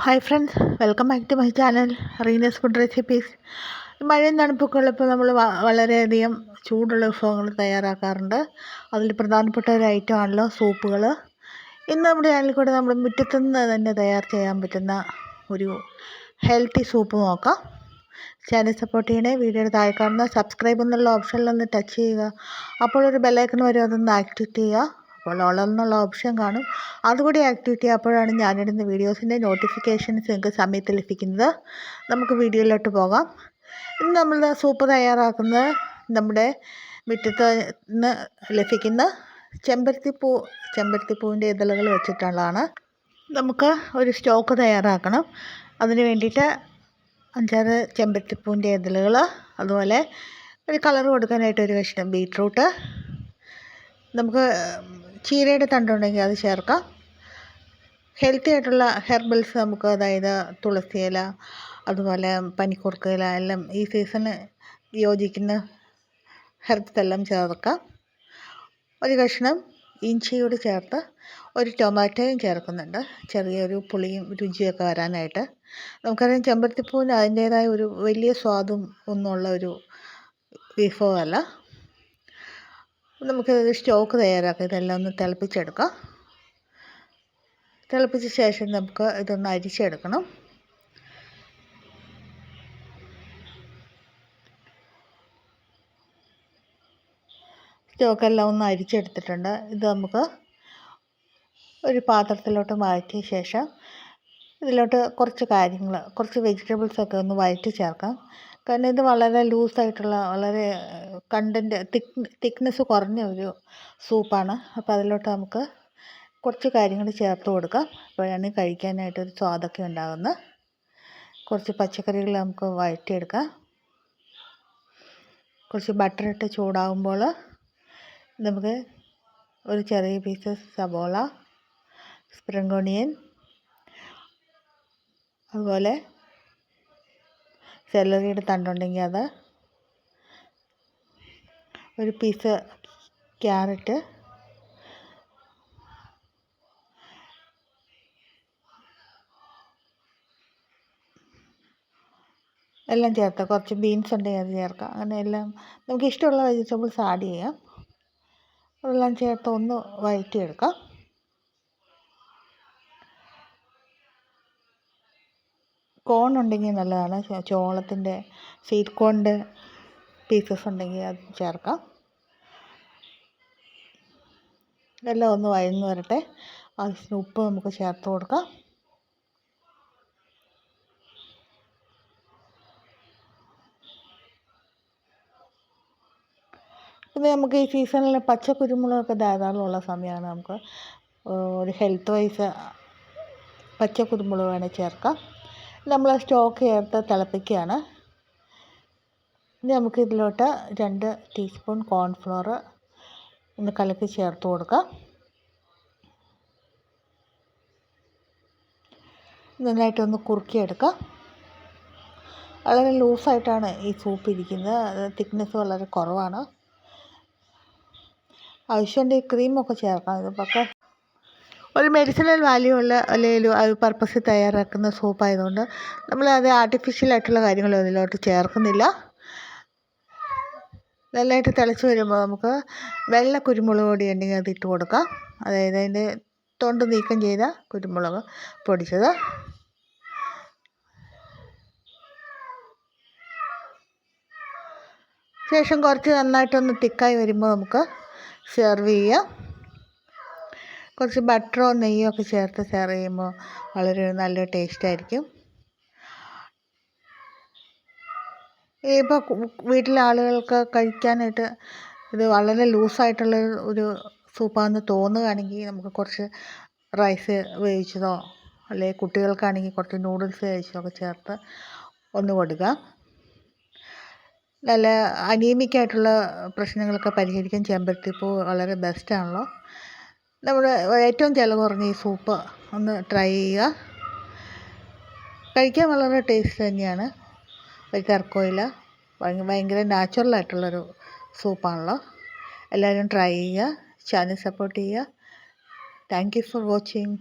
Hi friends welcome back to my channel Reena's food recipes മഴയും തണുപ്പൊക്കെ ഉള്ളപ്പോൾ നമ്മൾ വളരെയധികം ചൂടുള്ള വിഭവങ്ങൾ തയ്യാറാക്കാറുണ്ട്. അതിൽ പ്രധാനപ്പെട്ട ഒരു ഐറ്റം ആണല്ലോ സൂപ്പുകൾ ഇന്ന് നമ്മുടെ ചാനലിൽ കൂടെ നമ്മൾ മുറ്റത്തു നിന്ന് തന്നെ തയ്യാർ ചെയ്യാൻ പറ്റുന്ന ഒരു ഹെൽത്തി സൂപ്പ് നോക്കാം. ചാനൽ സപ്പോർട്ട് ചെയ്യണേ വീഡിയോയുടെ താഴെ കാണുന്ന സബ്സ്ക്രൈബ് എന്നുള്ള ഓപ്ഷനിലൊന്ന് ടച്ച് ചെയ്യുക. അപ്പോൾ ഒരു ബെല്ലൈക്കൺ വരും അതൊന്ന് ആക്ടിവേറ്റ് ചെയ്യുക. അപ്പോൾ ഓൾ എന്നുള്ള ഓപ്ഷൻ കാണും. അതുകൂടി ആക്ടിവിറ്റി അപ്പോഴാണ് ഞാനിടുന്ന വീഡിയോസിന്റെ നോട്ടിഫിക്കേഷൻസ് നിങ്ങൾക്ക് സമയത്ത് ലഭിക്കുന്നത്. നമുക്ക് വീഡിയോയിലോട്ട് പോകാം. ഇന്ന് നമ്മൾ സൂപ്പ് തയ്യാറാക്കുന്നത് നമ്മുടെ മുറ്റത്ത് നിന്ന് ലഭിക്കുന്ന ചെമ്പരത്തിപ്പൂ ചെമ്പരത്തിപ്പൂവിന്റെ ഇതളുകൾ വെച്ചിട്ടുള്ളതാണ്. നമുക്ക് ഒരു സ്റ്റോക്ക് തയ്യാറാക്കണം. അതിന് വേണ്ടിയിട്ട് അഞ്ചാറ് ചെമ്പരത്തിപ്പൂവിന്റെ ഇതളുകൾ അതുപോലെ ഒരു കളർ കൊടുക്കാനായിട്ട് ഒരു കഷ്ണം ബീട്രൂട്ട് നമുക്ക് ചീരയുടെ തണ്ടുണ്ടെങ്കിൽ അത് ചേർക്കാം. ഹെൽത്തി ആയിട്ടുള്ള ഹെർബൽസ് നമുക്ക് അതായത് തുളസി ഇല അതുപോലെ പനിക്കൂർക്ക ഇല എല്ലാം ഈ സീസണ് യോജിക്കുന്ന ഹെർബ്സ് എല്ലാം ചേർക്കാം. ഒരു കഷ്ണം ഇഞ്ചിയോട് ചേർത്ത് ഒരു ടൊമാറ്റോയും ചേർക്കുന്നുണ്ട്. ചെറിയൊരു പുളിയും രുചിയൊക്കെ വരാനായിട്ട്. നമുക്കറിയാം ചെമ്പരത്തിപ്പൂവിന് അതിന്റേതായ ഒരു വലിയ സ്വാദും ഒന്നുമുള്ള ഒരു വിഭവമല്ല നമുക്ക് സ്റ്റോക്ക് തയ്യാറാക്കാം. ഇതെല്ലാം ഒന്ന് തിളപ്പിച്ചെടുക്കാം. തിളപ്പിച്ച ശേഷം നമുക്ക് ഇതൊന്ന് അരിച്ചെടുക്കണം. സ്റ്റോക്കെല്ലാം ഒന്ന് അരിച്ചെടുത്തിട്ടുണ്ട്. ഇത് നമുക്ക് ഒരു പാത്രത്തിലോട്ട് മാറ്റിയ ശേഷം ഇതിലോട്ട് കുറച്ച് കാര്യങ്ങൾ കുറച്ച് വെജിറ്റബിൾസൊക്കെ ഒന്ന് വഴറ്റി ചേർക്കാം. കാരണം ഇത് വളരെ ലൂസായിട്ടുള്ള വളരെ കണ്ടന്റ് തിക്ക് തിക്നെസ് കുറഞ്ഞ ഒരു സൂപ്പാണ്. അപ്പോൾ അതിലോട്ട് നമുക്ക് കുറച്ച് കാര്യങ്ങൾ ചേർത്ത് കൊടുക്കാം. അപ്പോഴാണ് കഴിക്കാനായിട്ടൊരു സ്വാദൊക്കെ ഉണ്ടാകുന്നത്. കുറച്ച് പച്ചക്കറികൾ നമുക്ക് വഴറ്റിയെടുക്കാം. കുറച്ച് ബട്ടർ ഇട്ട് ചൂടാകുമ്പോൾ നമുക്ക് ഒരു ചെറിയ പീസ് സബോള സ്പ്രിംഗ് ഓണിയൻ അതുപോലെ സെലറിയുടെ തണ്ടുണ്ടെങ്കിൽ അത് ഒരു പീസ് ക്യാരറ്റ് എല്ലാം ചേർത്ത് കുറച്ച് ബീൻസ് ഉണ്ടെങ്കിൽ അത് ചേർക്കാം. അങ്ങനെ എല്ലാം നമുക്ക് ഇഷ്ടമുള്ള വെജിറ്റബിൾസ് ആഡ് ചെയ്യാം. അതെല്ലാം ചേർത്ത് ഒന്ന് വഴറ്റിയെടുക്കാം. കോൺ ഉണ്ടെങ്കിൽ നല്ലതാണ്. ചോളത്തിന്റെ സ്വീറ്റ് കോണിന്റെ പീസസ് ഉണ്ടെങ്കിൽ അത് ചേർക്കാം. ഇതെല്ലാം ഒന്ന് വഴന്ന് വരട്ടെ. ആവശ്യത്തിന് ഉപ്പ് നമുക്ക് ചേർത്ത് കൊടുക്കാം. പിന്നെ നമുക്ക് ഈ സീസണിൽ പച്ച കുരുമുളകൊക്കെ ധാരാളമുള്ള സമയമാണ് നമുക്ക് ഒരു ഹെൽത്ത് വൈസ് പച്ച കുരുമുളക് വേണേൽ ചേർക്കാം. നമ്മൾ സ്റ്റോക്ക് ചേർത്ത് തിളപ്പിക്കുകയാണ്. ഇനി നമുക്ക് ഇതിലോട്ട് രണ്ട് ടീസ്പൂൺ കോൺഫ്ലോർ ഒന്ന് കലക്കി ചേർത്ത് കൊടുക്കാം നന്നായിട്ടൊന്ന് കുറുക്കിയെടുക്കാം വളരെ ലൂസായിട്ടാണ് ഈ സൂപ്പ് ഇരിക്കുന്നത്. തിക്നെസ് വളരെ കുറവാണ്. ആവശ്യമുണ്ടെങ്കിൽ ക്രീമൊക്കെ ചേർക്കാം. ഇത് ഇതിപ്പോൾ ഒരു മെഡിസിനൽ വാല്യൂ ഉള്ള അല്ലെങ്കിൽ പർപ്പസിൽ തയ്യാറാക്കുന്ന സോപ്പായതുകൊണ്ട് നമ്മൾ അത് ആർട്ടിഫിഷ്യലായിട്ടുള്ള കാര്യങ്ങൾ അതിലോട്ട് ചേർക്കുന്നില്ല. നല്ലതായിട്ട് തിളച്ച് വരുമ്പോൾ നമുക്ക് വെള്ള കുരുമുളക് പൊടി ഉണ്ടെങ്കിൽ അത് ഇട്ട് കൊടുക്കാം. അതായത് അതിന്റെ തൊണ്ട് നീക്കം ചെയ്ത കുരുമുളക് പൊടിച്ചത്. ശേഷം കുറച്ച് നന്നായിട്ടൊന്ന് തിക്കായി വരുമ്പോൾ നമുക്ക് സെർവ് ചെയ്യാം. കുറച്ച് ബട്ടറോ നെയ്യോ ഒക്കെ ചേർത്ത് സെർവ് ചെയ്യുമ്പോൾ വളരെ നല്ല ടേസ്റ്റ് ആയിരിക്കും. ഇപ്പോൾ വീട്ടിലെ ആളുകൾക്ക് കഴിക്കാനായിട്ട് ഇത് വളരെ ലൂസായിട്ടുള്ള ഒരു സൂപ്പാണെന്ന് തോന്നുകയാണെങ്കിൽ നമുക്ക് കുറച്ച് റൈസ് വേവിച്ചതോ അല്ലെങ്കിൽ കുട്ടികൾക്കാണെങ്കിൽ കുറച്ച് നൂഡിൽസ് വേവിച്ചതോ ഒക്കെ ചേർത്ത് ഒന്ന് കൊടുക്കുക. നല്ല അനീമിക്കായിട്ടുള്ള പ്രശ്നങ്ങളൊക്കെ പരിഹരിക്കാൻ ചെമ്പരത്തിപ്പൂ വളരെ ബെസ്റ്റാണല്ലോ നമ്മുടെ ഏറ്റവും ചിലവ് കുറഞ്ഞ ഈ സൂപ്പ് ഒന്ന് ട്രൈ ചെയ്യുക. കഴിക്കാൻ വളരെ ടേസ്റ്റ് തന്നെയാണ്. ഒരു കർക്കോയില ഭയങ്കര നാച്ചുറലായിട്ടുള്ളൊരു സൂപ്പാണല്ലോ എല്ലാവരും ട്രൈ ചെയ്യുക. ചാനൽ സപ്പോർട്ട് ചെയ്യുക. Thank you for watching